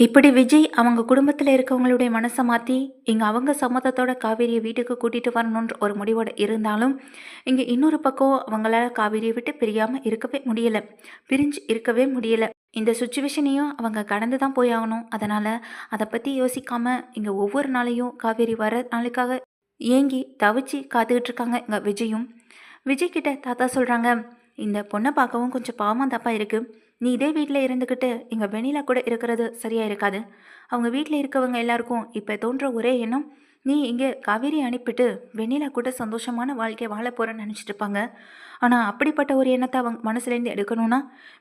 இப்படி விஜய் அவங்க குடும்பத்தில் இருக்கவங்களுடைய மனசை மாற்றி இங்கே அவங்க சம்மதத்தோட காவேரியை வீட்டுக்கு கூட்டிகிட்டு வரணுன்ற ஒரு முடிவோடு இருந்தாலும் இங்கே இன்னொரு பக்கம் அவங்களால காவேரியை விட்டு பிரியாமல் இருக்கவே முடியலை. பிரிஞ்சு இருக்கவே முடியலை. இந்த சுச்சுவேஷனையும் அவங்க கடந்து தான் போய் ஆகணும். அதனால் அதை பற்றி யோசிக்காமல் இங்கே ஒவ்வொரு நாளையும் காவேரி வர நாளுக்காக ஏங்கி தவிச்சு காத்துக்கிட்டு இருக்காங்க இங்கே விஜயும். விஜய் கிட்ட தாத்தா சொல்கிறாங்க இந்த பொண்ணை பார்க்கவும் கொஞ்சம் பாவமாக தப்பாக இருக்குது நீ இதே வீட்டில் இருந்துக்கிட்டு இங்கே வெண்ணிலா கூட இருக்கிறது சரியாக இருக்காது. அவங்க வீட்டில் இருக்கவங்க எல்லாருக்கும் இப்போ தோன்ற ஒரே எண்ணம் நீ இங்கே காவேரி அனுப்பிட்டு வெண்ணிலா கூட சந்தோஷமான வாழ்க்கையை வாழ போகிறேன்னு நினச்சிட்டு இருப்பாங்க. ஆனால் அப்படிப்பட்ட ஒரு எண்ணத்தை அவங்க மனசுலேருந்து எடுக்கணும்னா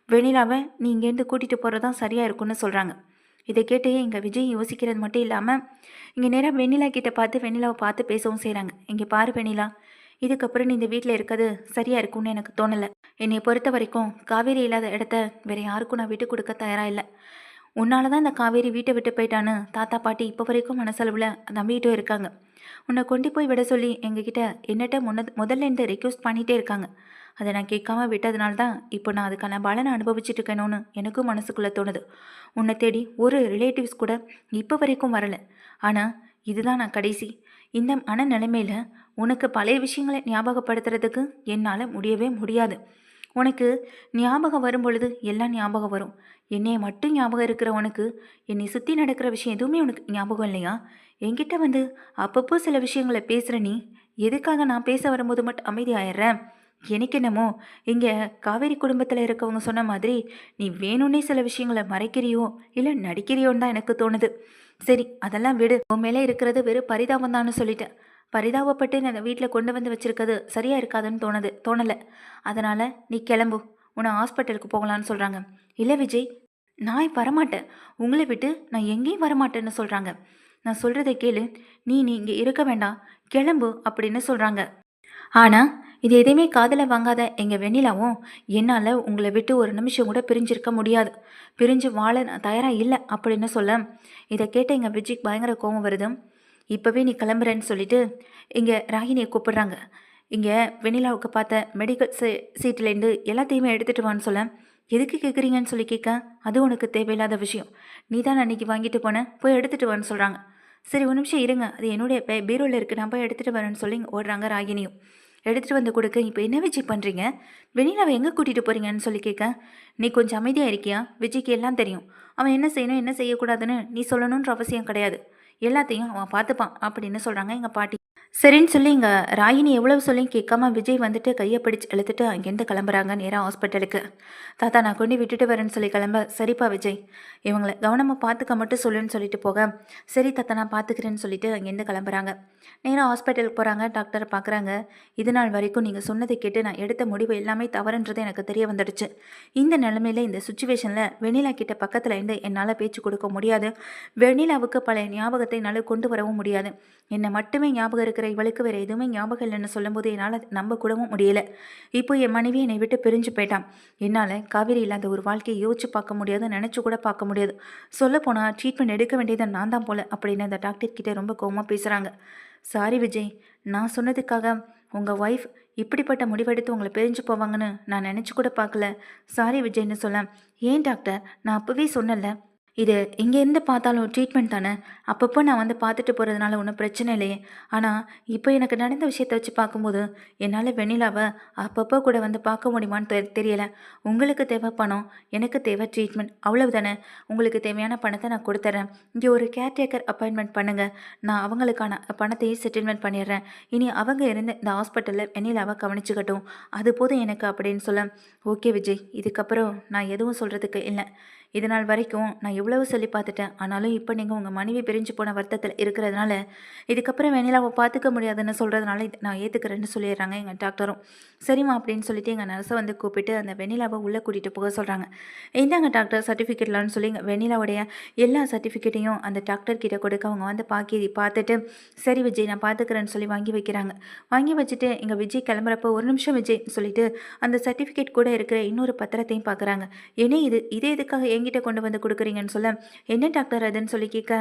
வெண்ணிலாவை நீ இங்கேருந்து கூட்டிகிட்டு போகிறது தான் சரியாக இருக்கும்னு சொல்கிறாங்க இதை கேட்டு இங்கே விஜய் யோசிக்கிறது மட்டும் இல்லாமல் இங்கே நேராக வெண்ணிலா கிட்டே பார்த்து வெண்ணிலாவை பார்த்து பேசவும் செய்கிறாங்க இங்கே பாரு வெண்ணிலா இதுக்கப்புறம் நீ இந்த வீட்டில் இருக்கிறது சரியாக இருக்கும்னு எனக்கு தோணலை. என்னை பொறுத்த வரைக்கும் காவேரி இல்லாத இடத்த வேற யாருக்கும் நான் விட்டு கொடுக்க தயாராக இல்லை. உன்னால தான் இந்த காவேரி வீட்டை விட்டு போயிட்டான்னு தாத்தா பாட்டி இப்போ வரைக்கும் மனசளவில் நம்பிக்கிட்டும் இருக்காங்க. உன்னை கொண்டு போய் விட சொல்லி எங்ககிட்ட என்னட்ட முன்ன முதல்ல இருந்து ரெக்வஸ்ட் பண்ணிகிட்டே இருக்காங்க. அதை நான் கேட்காம விட்டதுனால தான் இப்போ நான் அதுக்கான பலனை அனுபவிச்சுட்டு இருக்கணும்னு எனக்கும் மனசுக்குள்ளே தோணுது. உன்னை தேடி ஒரு ரிலேட்டிவ்ஸ் கூட இப்போ வரைக்கும் வரலை. ஆனால் இதுதான் நான் கடைசி. இந்த மன நிலைமையில் உனக்கு பழைய விஷயங்களை ஞாபகப்படுத்துறதுக்கு என்னால் முடியவே முடியாது. உனக்கு ஞாபகம் வரும் பொழுது எல்லாம் ஞாபகம் வரும். என்னையை மட்டும் ஞாபகம் இருக்கிற உனக்கு என்னை சுற்றி நடக்கிற விஷயம் எதுவுமே உனக்கு ஞாபகம் இல்லையா? என்கிட்ட வந்து அப்பப்போ சில விஷயங்களை பேசுகிற நீ எதுக்காக நான் பேச வரும்போது மட்டும் அமைதி ஆயிடுறேன் எனக்கு என்னமோ இங்கே காவேரி குடும்பத்தில் இருக்கவங்க சொன்ன மாதிரி நீ வேணும்னே சில விஷயங்களை மறைக்கிறியோ இல்லை நடிக்கிறியோன்னு தான் எனக்கு தோணுது. சரி அதெல்லாம் விடு. உன் மேலே இருக்கிறது வெறும் பரிதாபம் தான்னு சொல்லிட்டேன். பரிதாபப்பட்டு நான் வீட்டில் கொண்டு வந்து வச்சிருக்கிறது சரியாக இருக்காதுன்னு தோணுது தோணலை. அதனால் நீ கிளம்பு. உன்னை ஹாஸ்பிட்டலுக்கு போகலான்னு சொல்கிறாங்க இல்லை விஜய் நான் வரமாட்டேன். உங்களை விட்டு நான் எங்கேயும் வரமாட்டேன்னு சொல்கிறாங்க நான் சொல்கிறத கேளு. நீ நீ இங்கே இருக்க வேண்டாம். கிளம்பு அப்படின்னு சொல்கிறாங்க ஆனால் இது எதையுமே காதில் வாங்காத எங்கள் வெண்ணிலாவும் என்னால் உங்களை விட்டு ஒரு நிமிஷம் கூட பிரிஞ்சிருக்க முடியாது. பிரிஞ்சு வாழ நான் தயாராக இல்லை அப்படின்னு சொல்ல இதை கேட்ட எங்கள் விஜய்க்கு பயங்கர கோபம் வருது. இப்போவே நீ கிளம்புறேன்னு சொல்லிட்டு இங்கே ராகினியை கூப்பிடுறாங்க. இங்கே வெண்ணிலாவுக்கு பார்த்த மெடிக்கல் சீ சீட்லேருந்து எல்லாத்தையுமே எடுத்துகிட்டு வான்னு சொல்ல எதுக்கு கேட்குறீங்கன்னு சொல்லி கேட்க? அது உனக்கு தேவையில்லாத விஷயம். நீ தான் அன்றைக்கி வாங்கிட்டு போன போய் எடுத்துகிட்டு வான்னு சொல்கிறாங்க சரி ஒரு நிமிஷம் இருங்க. அது என்னுடைய பே பீரோவில் இருக்குது நான் போய் எடுத்துகிட்டு வரேன்னு சொல்லி ஓடுறாங்க ராகினியும். எடுத்துகிட்டு வந்து கொடுக்க. இப்போ என்ன விஜய் பண்ணுறீங்க வெண்ணிலாவை எங்கே கூட்டிகிட்டு போகிறீங்கன்னு சொல்லி கேட்க நீ கொஞ்சம் அமைதியாக இருக்கியா? விஜய்க்கு எல்லாம் தெரியும். அவன் என்ன செய்யணும் என்ன செய்யக்கூடாதுன்னு நீ சொல்லணுன்ற அவசியம் கிடையாது. எல்லாத்தையும் அவன் பார்த்துப்பான் அப்படின்னு சொல்கிறாங்க எங்கள் பாட்டி. சரின்னு சொல்லி இங்கே ராயினி எவ்வளவு சொல்லி கேட்காம விஜய் வந்துட்டு கையை பிடிச்சு இழுத்துட்டு அங்கேருந்து கிளம்புறாங்க நேராக ஹாஸ்பிட்டலுக்கு. தாத்தா நான் கொண்டு விட்டுட்டு வரேன்னு சொல்லி கிளம்ப. சரிப்பா விஜய். இவங்களை கவனமாக பார்த்துக்க மட்டும் சொல்லுன்னு சொல்லிட்டு போக. சரி தாத்தா நான் பார்த்துக்கிறேன்னு சொல்லிட்டு அங்கேருந்து கிளம்புறாங்க. நேராக ஹாஸ்பிட்டலுக்கு போகிறாங்க டாக்டரை பார்க்குறாங்க. இது நாள் வரைக்கும் நீங்கள் சொன்னதை கேட்டு நான் எடுத்த முடிவு எல்லாமே தவறுன்றது எனக்கு தெரிய வந்துடுச்சு. இந்த நிலமையில இந்த சுச்சுவேஷனில் வெண்ணிலா கிட்ட பக்கத்தில் இருந்து என்னால் பேச்சு கொடுக்க முடியாது. வெண்ணிலாவுக்கு பழைய ஞாபகத்தை என்னால் கொண்டு வரவும் முடியாது. என்னை மட்டுமே ஞாபகம் இருக்கிற இவளுக்கு வேறு எதுவுமே ஞாபகம் இல்லைன்னு சொல்லும்போது என்னால் நம்ப கூடவும் முடியலை. இப்போ என் மனைவி என்னை விட்டு பிரிஞ்சு போயிட்டான். என்னால் காவேரி இல்லாத ஒரு வாழ்க்கையை யோசிச்சு பார்க்க முடியாது நினச்சி கூட பார்க்க முடியாது. சொல்லப்போனால் ட்ரீட்மெண்ட் எடுக்க வேண்டியது நான் தான் போல அப்படின்னு அந்த டாக்டர் கிட்டே ரொம்ப கோவமாக பேசுகிறாங்க சாரி விஜய் நான் சொன்னதுக்காக உங்கள் ஒய்ஃப் இப்படிப்பட்ட முடிவெடுத்து உங்களை பிரிஞ்சு போவாங்கன்னு நான் நினச்சி கூட பார்க்கல. சாரி விஜய்னு சொல்ல. ஏன் டாக்டர் நான் அப்போவே சொன்னல இது இங்கேருந்து பார்த்தாலும் ட்ரீட்மெண்ட் தானே? அப்பப்போ நான் வந்து பார்த்துட்டு போகிறதுனால ஒன்றும் பிரச்சனை இல்லையே. ஆனால் இப்போ எனக்கு நடந்த விஷயத்தை வச்சு பார்க்கும்போது என்னால் வெண்ணிலாவை அப்பப்போ கூட வந்து பார்க்க முடியுமான்னு தெ தெரியலை. உங்களுக்கு தேவை பணம் எனக்கு தேவை ட்ரீட்மெண்ட் அவ்வளவு தானே உங்களுக்கு தேவையான பணத்தை நான் கொடுத்துட்றேன் இங்கே ஒரு கேர்டேக்கர் அப்பாயின்மெண்ட் பண்ணுங்கள் நான் அவங்களுக்கான பணத்தையே செட்டில்மெண்ட் பண்ணிடுறேன். இனி அவங்க இருந்து இந்த ஹாஸ்பிட்டலில் வெண்ணிலாவை கவனிச்சுக்கட்டும். அது போதும் எனக்கு அப்படின்னு சொல்ல ஓகே விஜய் இதுக்கப்புறம் நான் எதுவும் சொல்கிறதுக்கு இல்லை. இது நாள் வரைக்கும் நான் எவ்வளவு சொல்லி பார்த்துட்டேன். ஆனாலும் இப்போ நீங்கள் உங்கள் மனைவி பிரிஞ்சு போன வருத்தத்தில் இருக்கிறதுனால இதுக்கப்புறம் வெண்ணிலாவை பார்த்துக்க முடியாதுன்னு சொல்கிறதுனால இது நான் ஏற்றுக்கிறேன்னு சொல்லிடுறாங்க எங்கள் டாக்டரும். சரிம்மா அப்படின்னு சொல்லிட்டு எங்கள் நர்ஸை வந்து கூப்பிட்டு அந்த வெண்ணிலாவை உள்ளே கூட்டிகிட்டு போக சொல்கிறாங்க இந்தாங்க டாக்டர் சர்டிஃபிகேட்லான்னு சொல்லி எங்கள் வெண்ணிலாவுடைய எல்லா சர்டிஃபிகேட்டையும் அந்த டாக்டர்கிட்ட கொடுக்க அவங்க வந்து பாக்கி பார்த்துட்டு சரி விஜய் நான் பார்த்துக்கிறேன்னு சொல்லி வாங்கி வைக்கிறாங்க. வாங்கி வச்சுட்டு எங்கள் விஜய் கிளம்புறப்போ ஒரு நிமிஷம் விஜய் சொல்லிட்டு அந்த சர்டிஃபிகேட் கூட இருக்கிற இன்னொரு பத்திரத்தையும் பார்க்குறாங்க ஏன்னா இது இதே இதுக்காக என்கிட்ட கொண்டு வந்து கொடுக்குறீங்கன்னு சொல்ல என்ன டாக்டர் அதுன்னு சொல்லி கேட்க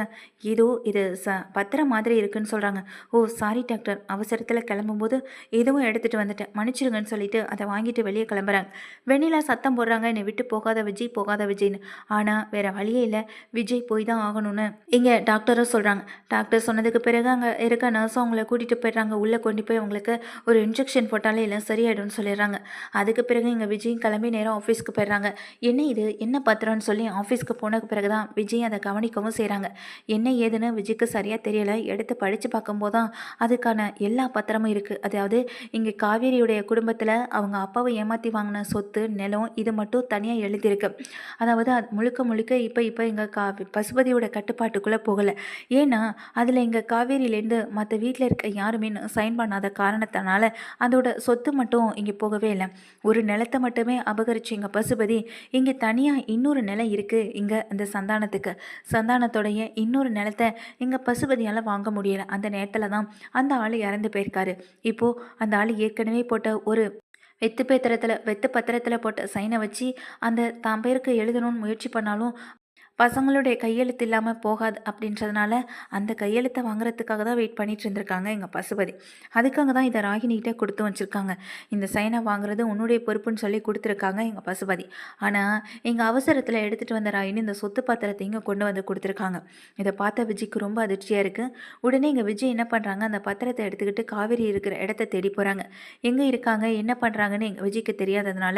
ஏதோ இது ச பத்திரம் மாதிரி இருக்குன்னு சொல்கிறாங்க ஓ சாரி டாக்டர். அவசரத்தில் கிளம்பும்போது எதுவும் எடுத்துகிட்டு வந்துட்டேன். மன்னிச்சிருங்கன்னு சொல்லிட்டு அதை வாங்கிட்டு வெளியே கிளம்புறாங்க வெண்ணிலா சத்தம் போடுறாங்க. என்னை விட்டு போகாத விஜய் போகாத விஜய்னு. ஆனால் வேற வழியே இல்லை. விஜய் போய் தான் ஆகணும்னு இங்கே டாக்டரும் சொல்கிறாங்க டாக்டர் சொன்னதுக்கு பிறகு அங்கே இருக்க நர்ஸும் அவங்கள கூட்டிகிட்டு போயிடுறாங்க. உள்ளே கொண்டு போய் அவங்களுக்கு ஒரு இன்ஜெக்ஷன் போட்டாலே எல்லாம் சரியாயிடும்னு சொல்லிடுறாங்க. அதுக்கு பிறகு இங்கே விஜயும் கிளம்பி நேரம் ஆஃபீஸ்க்கு போயிடுறாங்க. என்ன இது? என்ன பத்திரம்னு சொல்லி ஆஃபீஸ்க்கு போனதுக்கு பிறகு தான் விஜய் அதை கவனிக்கவும் செய்கிறாங்க என்ன ஏதுன்னு விஜய்க்கு சரியாக தெரியல. எடுத்து படித்து பார்க்கும்போது தான் அதுக்கான எல்லா பத்திரமும் இருக்குது அதாவது இங்கே காவேரியுடைய குடும்பத்தில் அவங்க அப்பாவை ஏமாற்றி வாங்கின சொத்து நிலம் இது மட்டும் தனியாக எழுதியிருக்கு. அதாவது அது முழுக்க முழுக்க இப்போ இப்போ எங்கள் கா பசுபதியோட கட்டுப்பாட்டுக்குள்ளே போகலை. ஏன்னா அதில் எங்கள் காவேரியிலேருந்து மற்ற வீட்டில் இருக்க யாருமே சைன் பண்ணாத காரணத்தினால அதோட சொத்து மட்டும் இங்கே போகவே இல்லை. ஒரு நிலத்தை மட்டுமே அபகரிச்சு எங்கள் பசுபதி இங்கே தனியாக இன்னொரு நிலம் இருக்குது இங்கே அந்த சந்தானத்துக்கு. சந்தானத்தோடைய இன்னொரு நிலத்தை இங்கே பசுபதியால் வாங்க முடியலை. அந்த நேரத்தில் தான் அந்த ஆள் இறந்து போயிருக்காரு. இப்போது அந்த ஆள் ஏற்கனவே போட்ட ஒரு வெத்து பத்திரத்தில் வெத்து பத்திரத்தில் போட்ட சைனை வச்சு அந்த தான் பேருக்கு எழுதணும்னு முயற்சி பண்ணாலும் பசங்களுடைய கையெழுத்து இல்லாமல் போகாது அப்படின்றதுனால அந்த கையெழுத்தை வாங்குறதுக்காக தான் வெயிட் பண்ணிட்டு இருந்திருக்காங்க எங்கள் பசுபதி. அதுக்காக தான் இதை ராகினிகிட்டே கொடுத்து வச்சுருக்காங்க. இந்த சைனை வாங்குறது உன்னுடைய பொறுப்புன்னு சொல்லி கொடுத்துருக்காங்க எங்கள் பசுபதி. ஆனால் எங்கள் அவசரத்தில் எடுத்துகிட்டு வந்த ராகினி இந்த சொத்து பாத்திரத்தை இங்கே கொண்டு வந்து கொடுத்துருக்காங்க. இதை பார்த்த விஜய்க்கு ரொம்ப அதிர்ச்சியாக இருக்குது உடனே எங்கள் விஜய் என்ன பண்ணுறாங்க அந்த பத்திரத்தை எடுத்துக்கிட்டு காவேரி இருக்கிற இடத்த தேடி போகிறாங்க எங்கே இருக்காங்க? என்ன பண்ணுறாங்கன்னு எங்கள் விஜய்க்கு தெரியாததுனால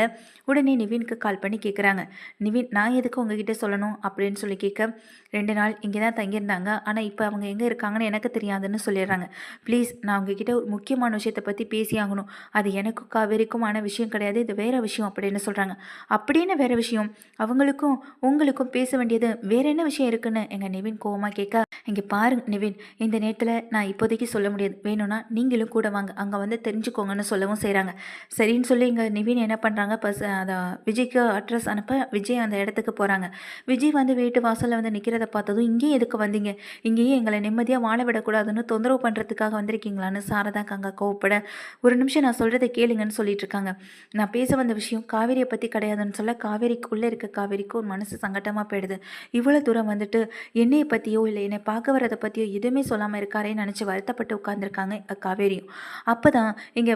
உடனே நிவினுக்கு கால் பண்ணி கேட்குறாங்க நிவின் நான் எதுக்கு உங்ககிட்ட சொல்லணும் அப்படின்னு சொல்லி கேட்க ரெண்டு நாள் இங்கே தான் தங்கியிருந்தாங்க. ஆனால் இப்போ அவங்க எங்கே இருக்காங்கன்னு எனக்கு தெரியாதுன்னு சொல்லிடுறாங்க. ப்ளீஸ் நான் உங்ககிட்ட ஒரு முக்கியமான விஷயத்தை பற்றி பேசி ஆகணும். அது எனக்கும் காவேரிக்குமான விஷயம் கிடையாது. இது வேறு விஷயம் அப்படின்னு சொல்கிறாங்க அப்படின்னு வேறு விஷயம்? அவங்களுக்கும் உங்களுக்கும் பேச வேண்டியது வேற என்ன விஷயம் இருக்குன்னு எங்கள் நிவின் கோவமாக கேட்க இங்கே பாருங்க நிவின் இந்த நேரத்தில் நான் இப்போதைக்கு சொல்ல முடியாது. வேணும்னா நீங்களும் கூட வாங்க. அங்கே வந்து தெரிஞ்சுக்கோங்கன்னு சொல்லவும் செய்கிறாங்க சரின்னு சொல்லி இங்கே நிவின் என்ன பண்ணுறாங்க பஸ் அதை விஜய்க்கு அட்ரஸ் அனுப்ப விஜய் அந்த இடத்துக்கு போகிறாங்க விஜய் வந்து வீட்டு வாசலில் வந்து நிற்கிறத பார்த்ததும் இங்கேயே எதுக்கு வந்தீங்க? இங்கேயே எங்களை நிம்மதியாக வாழ விடக்கூடாதுன்னு தொந்தரவு பண்ணுறதுக்காக வந்திருக்கீங்களான்னு சாரதா கங்கா கோவப்பட ஒரு நிமிஷம் நான் சொல்கிறத கேளுங்கன்னு சொல்லிட்டு இருக்காங்க. நான் பேச வந்த விஷயம் காவேரியை பற்றி கிடையாதுன்னு சொல்ல காவேரிக்கு உள்ளே இருக்க காவேரிக்கு ஒரு மனசு சங்கட்டமாக போயிடுது. இவ்வளோ தூரம் வந்துட்டு என்னையை பற்றியோ இல்லை என்னை பார்க்க வரதை பற்றியோ எதுவுமே சொல்லாமல் இருக்காரேன்னு நினச்சி வருத்தப்பட்டு உட்காந்துருக்காங்க காவேரியும். அப்போ தான் இங்கே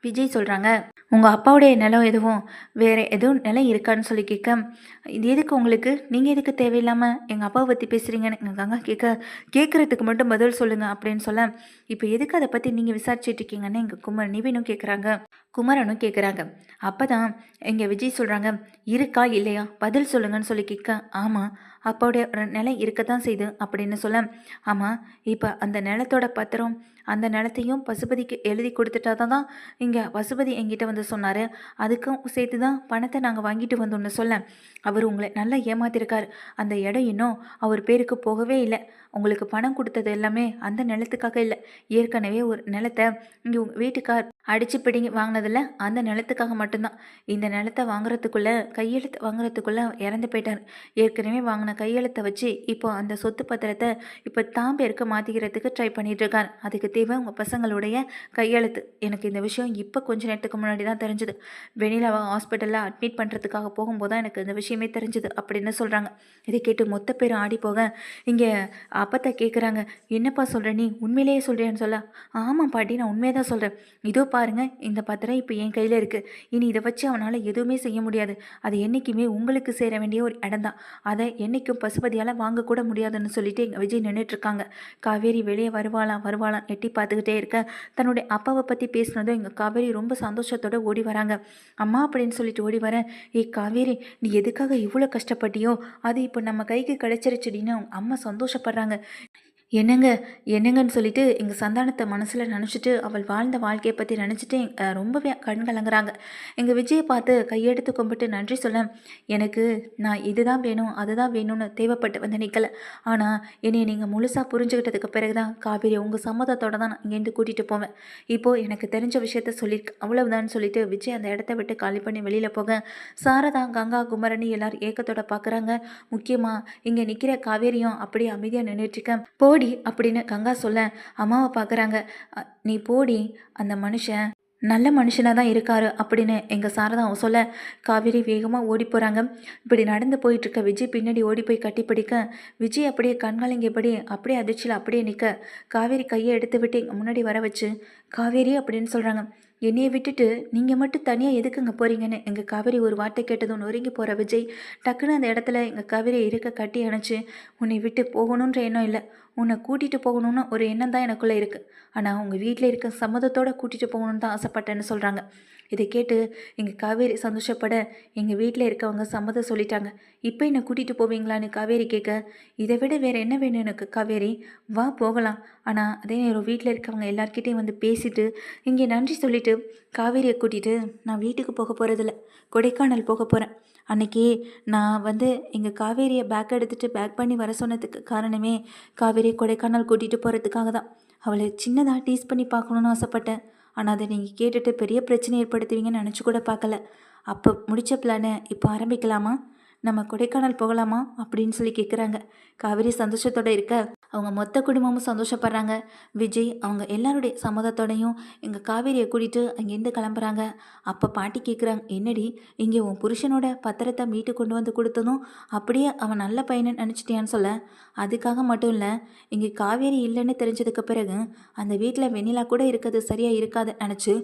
விஜய் சொல்கிறாங்க உங்கள் அப்பாவுடைய நிலம் எதுவும் வேறு எதுவும் நிலம் இருக்கான்னு சொல்லி கேட்க இது எதுக்கு உங்களுக்கு? நீங்கள் எதுக்கு தேவையில்லாமல் எங்கள் அப்பாவை பற்றி பேசுகிறீங்கன்னு எங்கள் கங்கா கேட்க கேட்குறதுக்கு மட்டும் பதில் சொல்லுங்கள் அப்படின்னு சொல்ல இப்போ எதுக்கு அதை பற்றி நீங்கள் விசாரிச்சுட்டு இருக்கீங்கன்னு எங்கள் குமர் நிவினும் கேட்குறாங்க. குமரனும் கேட்குறாங்க அப்போ தான் எங்கள் விஜய் சொல்கிறாங்க இருக்கா இல்லையா? பதில் சொல்லுங்கன்னு சொல்லி கேட்க ஆமாம் அப்பாவுடைய ர- நிலம் இருக்க தான் செய்யுது அப்படின்னு சொல்ல ஆமாம் இப்போ அந்த நிலத்தோட பத்திரம் அந்த நிலத்தையும் பசுபதிக்கு எழுதி கொடுத்துட்டா தான் இங்கே பசுபதி எங்கிட்ட வந்து சொன்னார். அதுக்கும் சேர்த்து தான் பணத்தை நாங்கள் வாங்கிட்டு வந்தோம்னு சொல்ல அவர் உங்களை நல்லா ஏமாத்திருக்கார். அந்த இடம் இன்னும் அவர் பேருக்கு போகவே இல்லை. உங்களுக்கு பணம் கொடுத்தது எல்லாமே அந்த நிலத்துக்காக இல்லை. ஏற்கனவே ஒரு நிலத்தை இங்கே உங்கள் வீட்டுக்கார் அடிச்சு பிடிங்கி வாங்கினதில்ல. அந்த நிலத்துக்காக மட்டும்தான். இந்த நிலத்தை வாங்குறதுக்குள்ளே கையெழுத்து வாங்குறதுக்குள்ளே இறந்து போயிட்டார். ஏற்கனவே வாங்கின கையெழுத்தை வச்சு இப்போ அந்த சொத்து பத்திரத்தை இப்போ தான் பேருக்கு மாற்றிக்கிறதுக்கு ட்ரை பண்ணிட்டு அதுக்கு தேவை உங்கள் பசங்களுடைய கையெழுத்து. எனக்கு இந்த விஷயம் இப்போ கொஞ்ச நேரத்துக்கு முன்னாடி தான் தெரிஞ்சுது. வெண்ணிலாவை ஹாஸ்பிட்டலில் அட்மிட் பண்ணுறதுக்காக போகும்போது தான் எனக்கு இந்த விஷயமே தெரிஞ்சுது அப்படின்னு சொல்கிறாங்க இதை கேட்டு மொத்த பேர் ஆடி போக இங்கே அப்பத்தை கேட்குறாங்க என்னப்பா சொல்கிற நீ? உண்மையிலேயே சொல்கிறேன்னு சொல்ல. ஆமாம் பாட்டி நான் உண்மையை தான் சொல்கிறேன் இதோ பாருங்க இந்த பத்திரம் இப்போ என் கையில் இருக்குது இனி இதை வச்சு அவனால் எதுவுமே செய்ய முடியாது. அது என்றைக்குமே உங்களுக்கு சேர வேண்டிய ஒரு இடம் தான். அதை என்றைக்கும் பசுபதியால் வாங்கக்கூட முடியாதுன்னு சொல்லிட்டு எங்கள் விஜய் நின்றுட்டுருக்காங்க காவேரி வெளியே வருவாளாம் வருவாளாம் எட்டி பார்த்துக்கிட்டே இருக்க. தன்னுடைய அப்பாவை பற்றி பேசினதும் எங்கள் காவேரி ரொம்ப சந்தோஷத்தோடு ஓடி வராங்க. அம்மா அப்படின்னு சொல்லிட்டு ஓடி வரேன் ஏய் காவேரி நீ எதுக்காக இவ்வளோ கஷ்டப்பட்டியோ? அது இப்போ நம்ம கைக்கு கிடைச்சிருச்சுடின்னு அவங்க அம்மா சந்தோஷப்படுறாங்க. என்னங்க என்னங்கன்னு சொல்லிட்டு எங்கள் சந்தானத்தை மனசில் நினச்சிட்டு அவள் வாழ்ந்த வாழ்க்கையை பற்றி நினச்சிட்டு ரொம்பவே கண் கலங்குறாங்க. எங்கள் விஜயை பார்த்து கையெடுத்து கும்பிட்டு நன்றி சொல்ல எனக்கு நான் இதுதான் வேணும் அதுதான் வேணும்னு தேவைப்பட்டு வந்து நிற்கலை ஆனால் என்னை நீங்கள் முழுசாக புரிஞ்சுக்கிட்டதுக்கு பிறகு தான் காவேரி உங்கள் சம்மதத்தோட தான் நான் இங்கேருந்து கூட்டிகிட்டு போவேன். இப்போது எனக்கு தெரிஞ்ச விஷயத்த சொல்லியிருக்கேன் அவ்வளவுதான் சொல்லிட்டு விஜய் அந்த இடத்த விட்டு காலி பண்ணி வெளியில் போக சாரதா கங்கா குமரணி எல்லாரும் ஏக்கத்தோட பார்க்குறாங்க முக்கியமாக இங்கே நிற்கிற காவேரியும் அப்படியே அமைதியாக நின்றுட்டுருக்க போடி அப்படின்னு கங்கா சொல்ல அம்மாவை பார்க்குறாங்க. நீ போடி அந்த மனுஷன் நல்ல மனுஷனாக தான் இருக்காரு அப்படின்னு எங்கள் சாரதா சொல்ல காவேரி வேகமாக ஓடி போகிறாங்க இப்படி நடந்து போயிட்டுருக்க விஜய் பின்னாடி ஓடி போய் கட்டி பிடிக்க விஜய் அப்படியே கண்கலங்கியபடி அப்படியே அதிர்ச்சியில் அப்படியே நிற்க காவேரி கையை எடுத்து விட்டு முன்னாடி வர வச்சு காவேரி அப்படின்னு சொல்கிறாங்க என்னையை விட்டுட்டு நீங்கள் மட்டும் தனியாக எதுக்குங்க போகிறீங்கன்னு எங்கள் காவேரி ஒரு வார்த்தை கேட்டதும் நொறுங்கி போகிற விஜய். டக்குன்னு அந்த இடத்துல எங்கள் காவேரியை இருக்க கட்டி அணைச்சி உன்னை விட்டு போகணுன்ற எண்ணம் இல்லை. உன்னை கூட்டிகிட்டு போகணும்னு ஒரு எண்ணம் தான் எனக்குள்ளே இருக்குது ஆனால் உங்கள் வீட்டில் இருக்க சம்மதத்தோடு கூட்டிகிட்டு போகணுன்னு தான் ஆசைப்பட்டேன்னு சொல்கிறாங்க இதை கேட்டு எங்கள் காவேரி சந்தோஷப்பட எங்கள் வீட்டில் இருக்கவங்க சம்மதம் சொல்லிட்டாங்க. இப்போ என்னை கூட்டிகிட்டு போவீங்களான்னு காவேரி கேட்க இதை விட வேறு என்ன வேணும் எனக்கு காவேரி? வா போகலாம். ஆனால் அதே நேரம் வீட்டில் இருக்கவங்க எல்லார்கிட்டையும் வந்து பேசிட்டு இங்கே நன்றி சொல்லிவிட்டு காவேரியை கூட்டிகிட்டு நான் வீட்டுக்கு போக போகிறதில்ல கொடைக்கானல் போக போகிறேன் அன்றைக்கி நான் வந்து எங்கள் காவேரியை பேக் எடுத்துகிட்டு பேக் பண்ணி வர சொன்னதுக்கு காரணமே காவேரி கொடைக்கானல் கூட்டிகிட்டு போகிறதுக்காக தான். அவளை சின்னதாக டீஸ் பண்ணி பார்க்கணுன்னு ஆசைப்பட்டேன். ஆனால் அதை நீங்கள் கேட்டுட்டு பெரிய பிரச்சனை ஏற்படுத்துவீங்கன்னு நினச்சி கூட பார்க்கல. அப்போ முடித்த பிளானை இப்போ ஆரம்பிக்கலாமா? நம்ம கொடைக்கானல் போகலாமா? அப்படின்னு சொல்லி கேட்குறாங்க காவேரி சந்தோஷத்தோடு இருக்க. அவங்க மொத்த குடும்பமும் சந்தோஷப்படுறாங்க. விஜய் அவங்க எல்லாருடைய சம்மதத்தோடையும் எங்கள் காவேரியை கூட்டிகிட்டு அங்கேருந்து கிளம்புறாங்க. அப்போ பாட்டி கேட்குறாங்க என்னடி இங்கே உன் புருஷனோட பத்திரத்தை மீட்டு கொண்டு வந்து கொடுத்ததும் அப்படியே அவன் நல்ல பையனை நினச்சிட்டியான்னு சொல்ல. அதுக்காக மட்டும் இல்லை இங்கே காவேரி இல்லைன்னு தெரிஞ்சதுக்கு பிறகு அந்த வீட்டில் வெண்ணிலா கூட இருக்கிறது சரியாக இருக்காது நினச்சி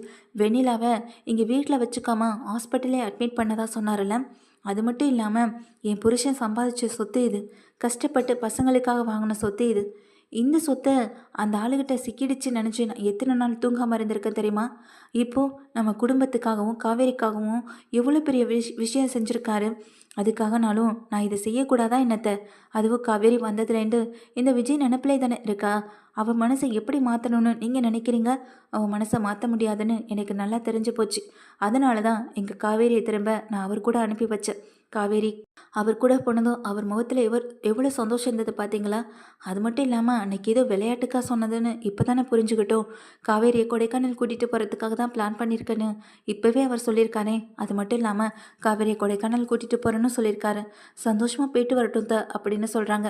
வெண்ணிலாவை இங்கே வீட்டில் வச்சுக்காம ஹாஸ்பிட்டலே அட்மிட் பண்ணதா சொன்னார்ல அது மட்டும் இல்லாமல் என் புருஷன் சம்பாதிச்ச சொத்து இது. கஷ்டப்பட்டு பசங்களுக்காக வாங்கின சொத்து இது. இந்த சொத்தை அந்த ஆளுகிட்ட சிக்கிடுச்சு நினச்சி நான் எத்தனை நாள் தூங்காமல் இருந்திருக்கேன் தெரியுமா? இப்போது நம்ம குடும்பத்துக்காகவும் காவேரிக்காகவும் எவ்வளோ பெரிய விஷ் விஷயம் செஞ்சுருக்காரு. அதுக்காகனாலும் நான் இதை செய்யக்கூடாதா என்னத்தை? அதுவும் காவேரி வந்ததுலேருந்து இந்த விஜய் நினப்பிலே தானே இருக்கா? அவன் மனசை எப்படி மாற்றணும்னு நீங்கள் நினைக்கிறீங்க? அவன் மனசை மாற்ற முடியாதுன்னு எனக்கு நல்லா தெரிஞ்சு போச்சு. அதனால தான் எங்கள் காவேரியை திரும்ப நான் அவர் கூட அனுப்பி வச்சேன். காவேரி. அவர் கூட போனதும் அவர் முகத்தில் எவர் எவ்வளோ சந்தோஷம் இருந்தது பார்த்தீங்களா அது மட்டும் இல்லாமல் அன்னைக்கு ஏதோ விளையாட்டுக்காக சொன்னதுன்னு இப்போ தானே புரிஞ்சுக்கிட்டோம். காவேரியை கொடைக்கானல் கூட்டிகிட்டு போகிறதுக்காக தான் பிளான் பண்ணியிருக்கேன்னு இப்போவே அவர் சொல்லியிருக்காரே அது மட்டும் இல்லாமல் காவேரியை கொடைக்கானல் கூட்டிகிட்டு போகிறேன்னு சொல்லியிருக்காரு சந்தோஷமாக போயிட்டு வரட்டும் த அப்படின்னு சொல்கிறாங்க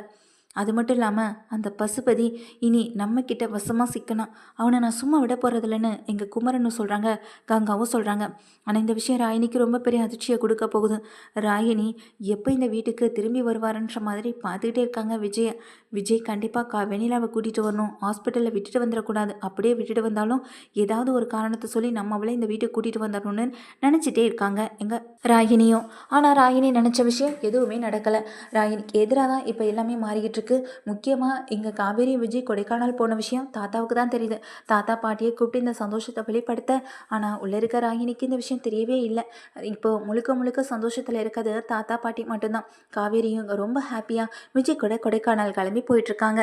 அது மட்டும் இல்லாமல் அந்த பசுபதி இனி நம்மக்கிட்ட வசமாக சிக்கணும் அவனை நான் சும்மா விட போகிறதில்லன்னு எங்கள் குமரனும் சொல்கிறாங்க கங்காவும் சொல்கிறாங்க ஆனால் இந்த விஷயம் ராயினிக்கு ரொம்ப பெரிய அதிர்ச்சியை கொடுக்க போகுது. ராயினி எப்போ இந்த வீட்டுக்கு திரும்பி வருவாருன்ற மாதிரி பார்த்துக்கிட்டே இருக்காங்க விஜய். விஜய் கண்டிப்பாக கா வெணிலாவை கூட்டிகிட்டு வரணும். ஹாஸ்பிட்டலில் விட்டுட்டு வந்துடக்கூடாது. அப்படியே விட்டுட்டு வந்தாலும் ஏதாவது ஒரு காரணத்தை சொல்லி நம்ம அவளை இந்த வீட்டுக்கு கூட்டிகிட்டு வந்துடணும்னு நினச்சிட்டே இருக்காங்க. எங்கள் ராகினியும் ஆனால் ராகினி நினச்ச விஷயம் எதுவுமே நடக்கலை. ராகினிக்கு எதிராக தான் இப்போ எல்லாமே மாறிக்கிட்டு இருக்கு. முக்கியமாக இங்கே காவேரி விஜய் கொடைக்கானல் போன விஷயம் தாத்தாவுக்கு தான் தெரியுது. தாத்தா பாட்டியை கூப்பிட்டு இந்த சந்தோஷத்தை வெளிப்படுத்த. ஆனால் உள்ளே இருக்க ராகினிக்கு இந்த விஷயம் தெரியவே இல்லை. இப்போ முழுக்க முழுக்க சந்தோஷத்தில் இருக்கிறது தாத்தா பாட்டி மட்டும்தான். காவேரியும் ரொம்ப ஹாப்பியாக விஜய் கூட கொடைக்கானல் கிளம்பி போயிட்டுருக்காங்க